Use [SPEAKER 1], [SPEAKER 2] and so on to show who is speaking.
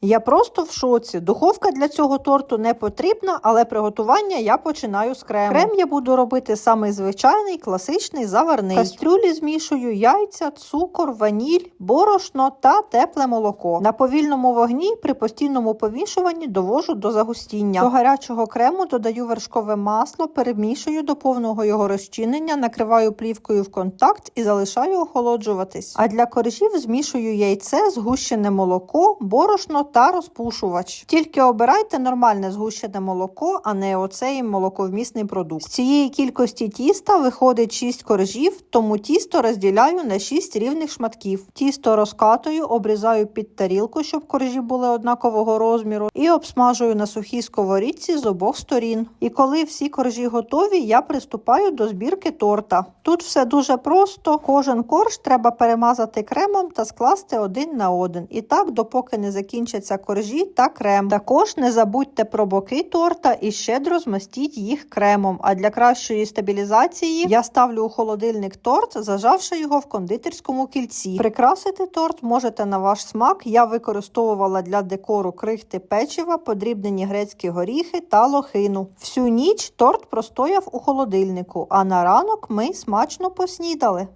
[SPEAKER 1] Я просто в шоці. Духовка для цього торту не потрібна, але приготування я починаю з крему. Крем я буду робити самий звичайний, класичний, заварний. В кастрюлі змішую яйця, цукор, ваніль, борошно та тепле молоко. На повільному вогні при постійному помішуванні довожу до загустіння. До гарячого крему додаю вершкове масло, перемішую до повного його розчинення, накриваю плівкою в контакт і залишаю охолоджуватись. А для коржів змішую яйце, згущене молоко, борошно та розпушувач. Тільки обирайте нормальне згущене молоко, а не оцей молоковмісний продукт. З цієї кількості тіста виходить 6 коржів, тому тісто розділяю на 6 рівних шматків. Тісто розкатую, обрізаю під тарілку, щоб коржі були однакового розміру, і обсмажую на сухій сковорідці з обох сторін. І коли всі коржі готові, я приступаю до збірки торта. Тут все дуже просто. Кожен корж треба перемазати кремом та скласти один на один. І так, допоки не закінчаться коржі та крем. Також не забудьте про боки торта і щедро змастіть їх кремом. А для кращої стабілізації я ставлю у холодильник торт, зажавши його в кондитерському кільці. Прикрасити торт можете на ваш смак. Я використовувала для декору крихти печива, подрібнені грецькі горіхи та лохину. Всю ніч торт простояв у холодильнику, а на ранок ми смачно поснідали.